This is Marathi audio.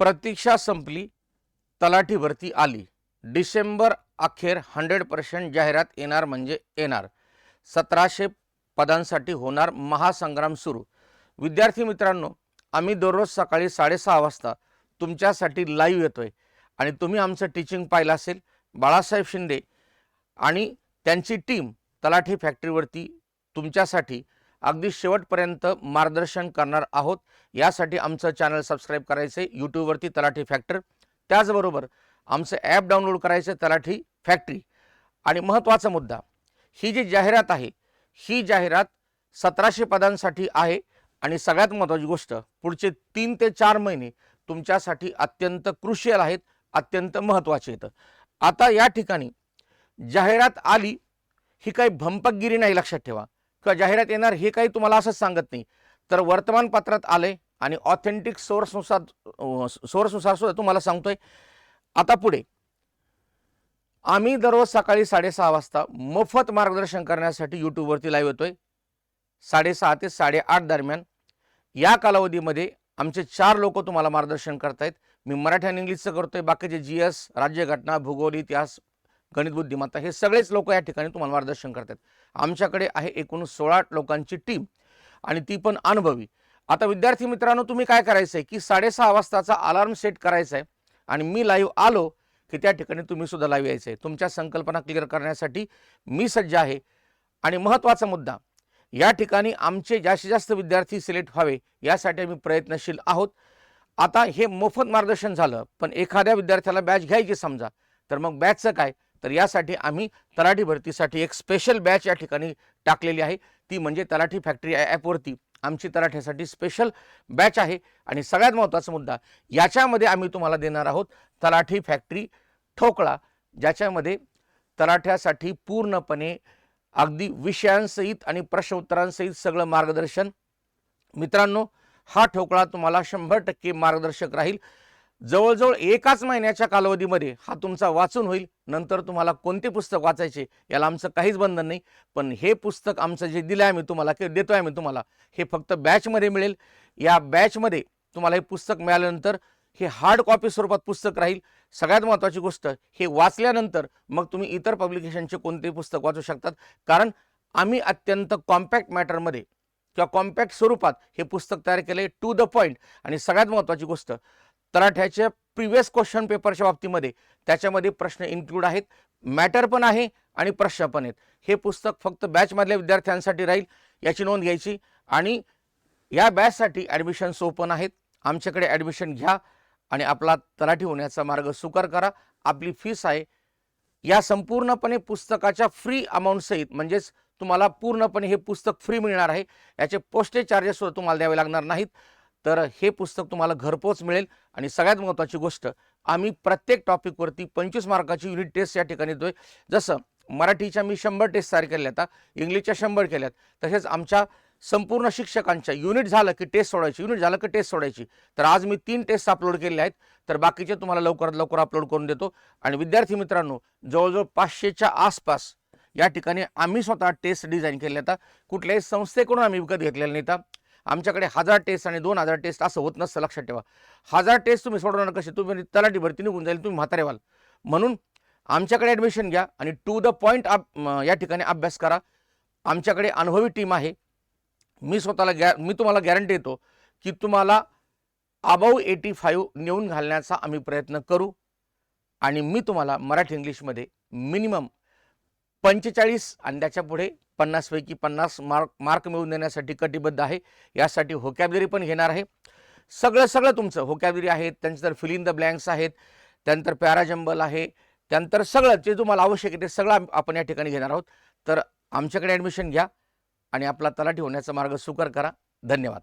प्रतीक्षा संपली तलाठी भरती आली. डिसेंबर अखेर हंड्रेड पर्सेंट जाहिरात येणार म्हणजे येणार. सतराशे पदांसाठी होणार महासंग्राम सुरू. विद्यार्थी मित्रांनो आम्ही दररोज सकाळी साडेसहा वाजता तुमच्यासाठी लाईव्ह येतोय आणि तुम्ही आमचं टीचिंग पाहिलं असेल बाळासाहेब शिंदे आणि त्यांची टीम तलाठी फॅक्टरीवरती तुमच्यासाठी अगदी शेवटपर्यंत मार्गदर्शन करणार आहोत. यासाठी आमचं चॅनल सबस्क्राईब करायचं आहे यूट्यूबवरती तलाठी फॅक्टर. त्याचबरोबर आमचं ॲप डाउनलोड करायचं आहे तलाठी फॅक्टरी. आणि महत्त्वाचा मुद्दा ही जी जाहिरात आहे ही जाहिरात सतराशे पदांसाठी आहे. आणि सगळ्यात महत्त्वाची गोष्ट पुढचे तीन ते चार महिने तुमच्यासाठी अत्यंत क्रुशियल आहेत अत्यंत महत्त्वाचे आहेत. आता या ठिकाणी जाहिरात आली ही काही भंपकगिरी नाही लक्षात ठेवा. किंवा जाहिरात येणार हे काही तुम्हाला असंच सांगत नाही. तर वर्तमानपत्रात आले आणि ऑथेंटिक सोर्सनुसार सोर्सनुसार सुद्धा तुम्हाला सांगतोय. आता पुढे. आम्ही दररोज सकाळी साडेसहा वाजता मोफत मार्गदर्शन करण्यासाठी यूट्यूबवरती लाईव्ह येतोय. साडेसहा ते साडेआठ दरम्यान. या कालावधीमध्ये आमचे चार लोक तुम्हाला मार्गदर्शन करतायत. मी मराठी आणि इंग्लिशचं करतोय. बाकीचे जी एस राज्यघटना भूगोल इतिहास गणित बुद्धिमत्ता हे सगळेच लोक या ठिकाणी तुम्हाला मार्गदर्शन करतात आमच्याकडे आहे एकूण सोळा लोकांची टीम आणि ती पण अनुभवी. आता विद्यार्थी मित्रांनो तुम्ही काय करायचं आहे की साडेसहा वाजताचा अलार्म सेट करायचा आहे आणि मी लाईव्ह आलो की त्या ठिकाणी तुम्ही सुद्धा लाईव्ह यायचं आहे तुमच्या संकल्पना क्लिअर करण्यासाठी मी सज्ज आहे. आणि महत्त्वाचा मुद्दा या ठिकाणी आमचे जास्तीत जास्त विद्यार्थी सिलेक्ट व्हावे यासाठी आम्ही प्रयत्नशील आहोत. आता हे मोफत मार्गदर्शन झालं पण एखाद्या विद्यार्थ्याला बॅच घ्यायची समजा तर मग बॅचचं काय? तर यासाठी आम्ही तलाठी भरतीसाठी एक स्पेशल बॅच या ठिकाणी टाकलेली आहे. ती म्हणजे तलाठी फॅक्टरी ॲपवरती आमची तलाठ्यासाठी स्पेशल बॅच आहे. आणि सगळ्यात महत्त्वाचा मुद्दा याच्यामध्ये आम्ही तुम्हाला देणार आहोत तलाठी फॅक्टरी ठोकळा ज्याच्यामध्ये तलाठ्यासाठी पूर्णपणे अगदी विषयांसहित आणि प्रश्नोत्तरांसहित सगळं मार्गदर्शन. मित्रांनो हा ठोकळा तुम्हाला शंभर टक्के मार्गदर्शक राहील. जवळजवळ एकाच महिन्याच्या कालावधीमध्ये हा तुमचा वाचून होईल. नंतर तुम्हाला कोणते पुस्तक वाचायचे याला आमचं काहीच बंधन नाही. पण हे पुस्तक आमचं जे दिलं आहे आम्ही तुम्हाला किंवा देतो आहे आम्ही तुम्हाला हे फक्त बॅचमध्ये मिळेल. या बॅचमध्ये तुम्हाला हे पुस्तक मिळाल्यानंतर हे हार्ड कॉपी स्वरूपात पुस्तक राहील. सगळ्यात महत्त्वाची गोष्ट हे वाचल्यानंतर मग तुम्ही इतर पब्लिकेशनचे कोणतेही पुस्तक वाचू शकतात. कारण आम्ही अत्यंत कॉम्पॅक्ट मॅटरमध्ये किंवा कॉम्पॅक्ट स्वरूपात हे पुस्तक तयार केले टू द पॉईंट आणि सगळ्यात महत्त्वाची गोष्ट तलाठ्याच्या प्रिव्हियस क्वेश्चन पेपरच्या बाबतीमध्ये त्याच्यामध्ये प्रश्न इन्क्लूड आहेत. मॅटर पण आहे आणि प्रश्न पण आहेत. हे पुस्तक फक्त बॅचमधल्या विद्यार्थ्यांसाठी राहील याची नोंद घ्यायची. आणि या बॅचसाठी ॲडमिशन्स ओपन आहेत. आमच्याकडे ॲडमिशन घ्या आणि आपला तलाठी होण्याचा मार्ग सुकर करा. आपली फीस आहे. या संपूर्णपणे पुस्तकाच्या फ्री अमाऊंटसहित म्हणजेच तुम्हाला पूर्णपणे हे पुस्तक फ्री मिळणार आहे. याचे पोस्टेज चार्जेस तुम्हाला द्यावे लागणार नाहीत. तर हे पुस्तक तुम्हाला घरपोच मिळेल. आणि सगळ्यात महत्त्वाची गोष्ट आम्ही प्रत्येक टॉपिकवरती पंचवीस मार्काची युनिट टेस्ट या ठिकाणी देतोय. जसं मराठीच्या मी शंभर टेस्ट तयार केल्या आता इंग्लिशच्या शंभर केल्यात तसेच आमच्या संपूर्ण शिक्षकांच्या युनिट झालं की टेस्ट सोडायची युनिट झालं की टेस्ट सोडायची. तर आज मी तीन टेस्ट अपलोड केले आहेत. तर बाकीचे तुम्हाला लवकरात लवकर अपलोड करून देतो. आणि विद्यार्थी मित्रांनो जवळजवळ पाचशेच्या आसपास या ठिकाणी आम्ही स्वतः टेस्ट डिझाईन केल्या आता कुठल्याही संस्थेकडून आम्ही विकत घेतलेले नाही आमच्याकडे हजार टेस्ट आणि दोन हजार टेस्ट असं होत नसतं लक्षात ठेवा. हजार टेस्ट तुम्ही सोडवणार कसे? तुम्ही तलाठी भरती निघून जाईल तुम्ही म्हातारे व्हाल म्हणून आमच्याकडे ॲडमिशन घ्या आणि टू द पॉईंट या ठिकाणी अभ्यास करा. आमच्याकडे अनुभवी टीम आहे. मी स्वतःला गॅ मी तुम्हाला गॅरंटी देतो की तुम्हाला अबाऊ एटी फाईव्ह नेऊन घालण्याचा आम्ही प्रयत्न करू. आणि मी तुम्हाला मराठी इंग्लिशमध्ये मिनिमम पंचेचाळीस आणि त्याच्या पुढे पन्नासपैकी पन्नास मार्क मार्क मिळवून देण्यासाठी कटिबद्ध आहे. यासाठी होकॅबलरी पण घेणार आहे. सगळं सगळं तुमचं होकॅबलरी आहे. त्यानंतर फिल इन द ब्लँक्स आहेत. त्यानंतर पॅराजंबल आहे. त्यानंतर सगळं जे तुम्हाला आवश्यक आहे ते सगळं आपण या ठिकाणी घेणार आहोत. तर आमच्याकडे ॲडमिशन घ्या आणि आपला तलाठी होण्याचा मार्ग सुकर करा. धन्यवाद.